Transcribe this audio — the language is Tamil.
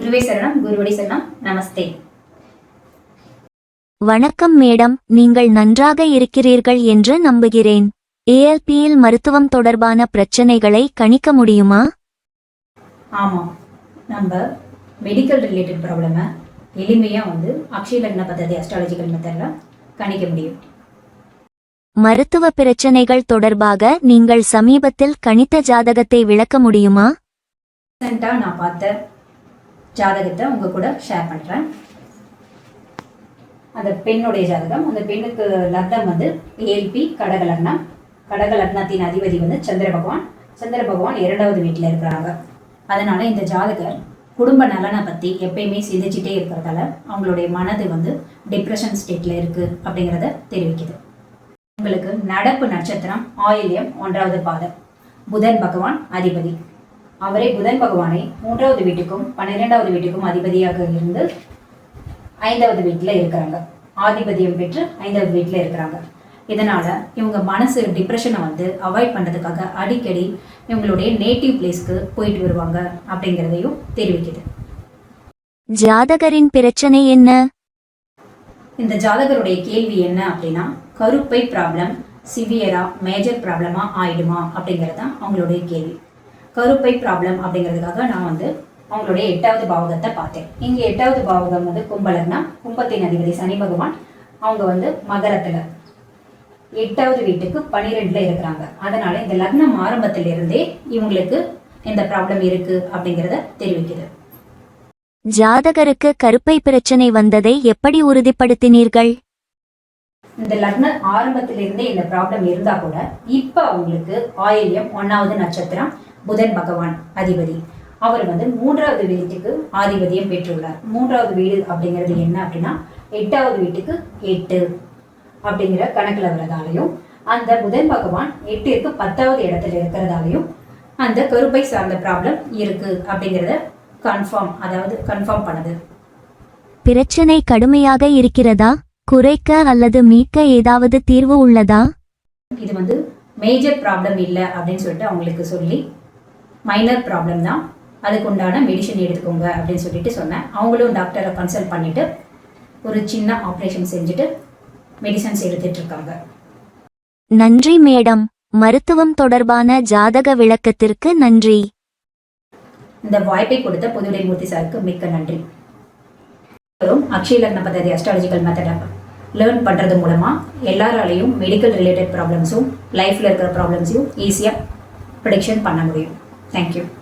குருவே சரணம் குருவடி சரணம். நமஸ்தே. வணக்கம் மேடம். நீங்கள் நன்றாக இருக்கிறீர்கள் என்று நம்புகிறேன். ஏஎல்பியில் மருத்துவம் தொடர்பான பிரச்சனைகளை கணிக்க முடியுமா? ஆமாம். நம்ம மெடிக்கல் ரிலேட்டட் ப்ராப்ளமை எளிமையாக வந்து அக்ஷய லக்ன பദ്ധதி அஸ்ட்ராலஜிக்கல் மெத்தடில் கணிக்க முடியும். மருத்துவ பிரச்சனைகள் தொடர்பாக நீங்கள் சமீபத்தில் கணித்த ஜாதகத்தை விளக்க முடியுமா? நான் பார்த்த ஜாதகத்தை உங்கள் கூட ஷேர் பண்ணுறேன் அந்த பெண்ணுடைய ஜாதகம் அந்த பெண்ணுக்கு லக்னம் வந்து ஏல்பி கடக லக்னம். கடக லக்னத்தின் அதிபதி வந்து சந்திர பகவான். சந்திர பகவான் இரண்டாவது வீட்டில் இருக்கிறாங்க. அதனால இந்த ஜாதகர் குடும்ப நலனை பற்றி எப்பயுமே சிந்திச்சுட்டே இருக்கிறதால அவங்களுடைய மனது வந்து டிப்ரெஷன் ஸ்டேட்டில் இருக்குது அப்படிங்கிறத தெரிவிக்குது. உங்களுக்கு நடப்பு நட்சத்திரம் ஆயில்யம் ஒன்றாவது பாதம். புதன் பகவான் அதிபதி. அவரே புதன் பகவானை மூன்றாவது வீட்டுக்கும் பன்னிரெண்டாவது வீட்டுக்கும் அதிபதியாக இருந்து ஐந்தாவது வீட்டில் இருக்கிறாங்க. ஆதிபதியம் பெற்று ஐந்தாவது வீட்டில் இருக்கிறாங்க. இதனால இவங்க மனசு டிப்ரெஷனை வந்து அவாய்ட் பண்ணுறதுக்காக அடிக்கடி இவங்களுடைய நேட்டிவ் பிளேஸ்க்கு போயிட்டு வருவாங்க அப்படிங்கிறதையும் தெரிவிக்குது. ஜாதகரின் பிரச்சனை என்ன? இந்த ஜாதகருடைய கேள்வி என்ன அப்படின்னா கருப்பை ப்ராப்ளம் சிவியரா மேஜர் ப்ராப்ளமா ஆயிடுமா அப்படிங்கிறது தான் அவங்களுடைய கேள்வி. கருப்பை ப்ராப்ளம் அப்படிங்கிறதுக்காக நான் வந்து அவங்களுடைய எட்டாவது பாவகத்தை பார்த்தேன். இங்கே எட்டாவது பாவகம் வந்து கும்பலக்னா கும்பத்தின் அதிபதி சனி பகவான் அவங்க வந்து மகரத்துல. எட்டாவது வீட்டுக்கு பனிரெண்டுல இருக்கிறாங்க. அதனால இந்த லக்னம் ஆரம்பத்திலிருந்தே இவங்களுக்கு இந்த ப்ராப்ளம் இருக்கு அப்படிங்கிறத தெரிவிக்குது. ஜாதகருக்கு கருப்பை பிரச்சனை வந்ததை எப்படி உறுதிப்படுத்தினீர்கள்? இந்த லக்ன ஆரம்பத்திலிருந்தே இந்த ப்ராப்ளம் இருந்தா கூட இப்ப அவங்களுக்கு ஆயில்யம் ஒன்னாவது நட்சத்திரம் புதன் பகவான் அதிபதி. அவர் வந்து மூன்றாவது வீட்டுக்கு ஆதிபதியம் பெற்றுள்ளார். மூன்றாவது வீடு அப்படிங்கிறது என்ன அப்படின்னா எட்டாவது வீட்டுக்கு எட்டு அப்படிங்கிற கணக்குல வரதாலையும் அந்த புதன் பகவான் எட்டிற்கு பத்தாவது இடத்துல இருக்கிறதாலையும் அந்த கருப்பை சார்ந்த ப்ராப்ளம் இருக்கு அப்படிங்கிறத கன்ஃபார்ம் அதாவது கன்ஃபார்ம் பண்ணுது. பிரச்சனை கடுமையாக இருக்கிறதா? குறைக்க அல்லது மீட்க ஏதாவது தீர்வு உள்ளதா? இது வந்து மேஜர் ப்ராப்ளம் இல்லை அப்படின்னு சொல்லிட்டு அவங்களுக்கு சொல்லி மைனர் ப்ராப்ளம் தான். அதுக்கு உண்டான மெடிசன் எடுத்துக்கோங்க அப்படின்னு சொல்லிட்டு சொன்னேன். அவங்களும் டாக்டரை கன்சல்ட் பண்ணிட்டு ஒரு சின்ன ஆப்ரேஷன் செஞ்சுட்டு மெடிசன்ஸ் எடுத்துட்டு இருக்காங்க. நன்றி மேடம். மருத்துவம் தொடர்பான ஜாதக விளக்கத்திற்கு நன்றி. இந்த வாய்ப்பை கொடுத்த புதுடை மூர்த்தி சாருக்கு மிக்க நன்றி. அக்ஷய லக்ன பദ്ധதி அஸ்ட்ராலஜிக்கல் மெத்தடை லேர்ன் பண்ணுறது மூலமாக எல்லாராலையும் மெடிக்கல் ரிலேட்டட் ப்ராப்ளம்ஸும் லைஃப்பில் இருக்கிற ப்ராப்ளம்ஸையும் ஈஸியாக ப்ரிடிக்ஷன் பண்ண முடியும். Thank you.